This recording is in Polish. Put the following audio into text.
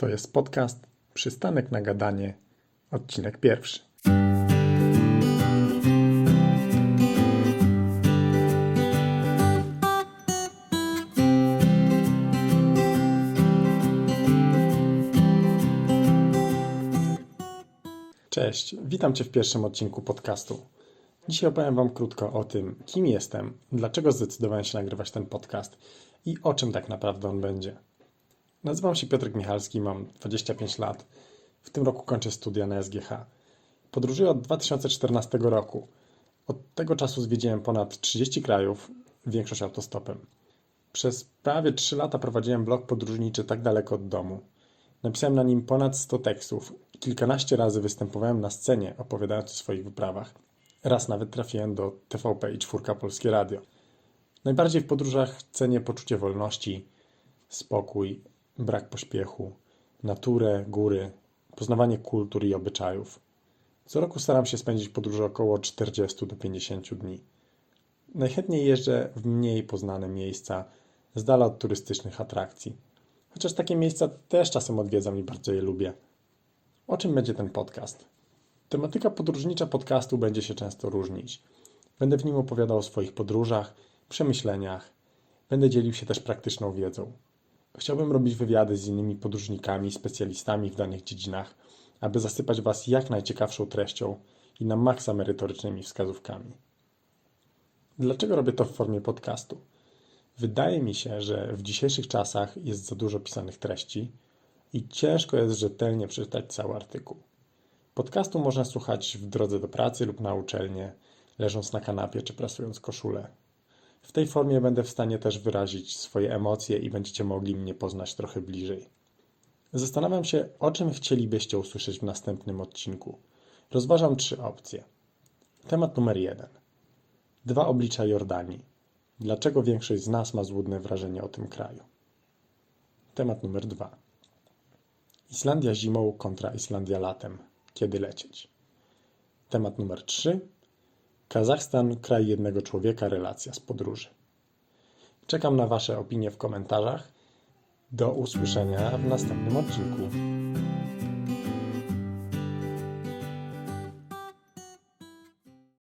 To jest podcast Przystanek na gadanie, odcinek pierwszy. Cześć, witam Cię w pierwszym odcinku podcastu. Dzisiaj opowiem Wam krótko o tym, kim jestem, dlaczego zdecydowałem się nagrywać ten podcast i o czym tak naprawdę on będzie. Nazywam się Piotr Michalski, mam 25 lat. W tym roku kończę studia na SGH. Podróżuję od 2014 roku. Od tego czasu zwiedziłem ponad 30 krajów, większość autostopem. Przez prawie 3 lata prowadziłem blog podróżniczy tak daleko od domu. Napisałem na nim ponad 100 tekstów kilkanaście razy występowałem na scenie opowiadając o swoich wyprawach. Raz nawet trafiłem do TVP i czwórka Polskie Radio. Najbardziej w podróżach cenię poczucie wolności, spokój, brak pośpiechu, naturę, góry, poznawanie kultur i obyczajów. Co roku staram się spędzić w podróży około 40 do 50 dni. Najchętniej jeżdżę w mniej poznane miejsca, z dala od turystycznych atrakcji. Chociaż takie miejsca też czasem odwiedzam i bardzo je lubię. O czym będzie ten podcast? Tematyka podróżnicza podcastu będzie się często różnić. Będę w nim opowiadał o swoich podróżach, przemyśleniach. Będę dzielił się też praktyczną wiedzą. Chciałbym robić wywiady z innymi podróżnikami, specjalistami w danych dziedzinach, aby zasypać Was jak najciekawszą treścią i na maksa merytorycznymi wskazówkami. Dlaczego robię to w formie podcastu? Wydaje mi się, że w dzisiejszych czasach jest za dużo pisanych treści i ciężko jest rzetelnie przeczytać cały artykuł. Podcastu można słuchać w drodze do pracy lub na uczelnię, leżąc na kanapie czy prasując koszulę. W tej formie będę w stanie też wyrazić swoje emocje i będziecie mogli mnie poznać trochę bliżej. Zastanawiam się, o czym chcielibyście usłyszeć w następnym odcinku. Rozważam trzy opcje. Temat numer jeden. Dwa oblicza Jordanii. Dlaczego większość z nas ma złudne wrażenie o tym kraju? Temat numer dwa. Islandia zimą kontra Islandia latem. Kiedy lecieć? Temat numer trzy. Kazachstan, kraj jednego człowieka, relacja z podróży. Czekam na Wasze opinie w komentarzach. Do usłyszenia w następnym odcinku.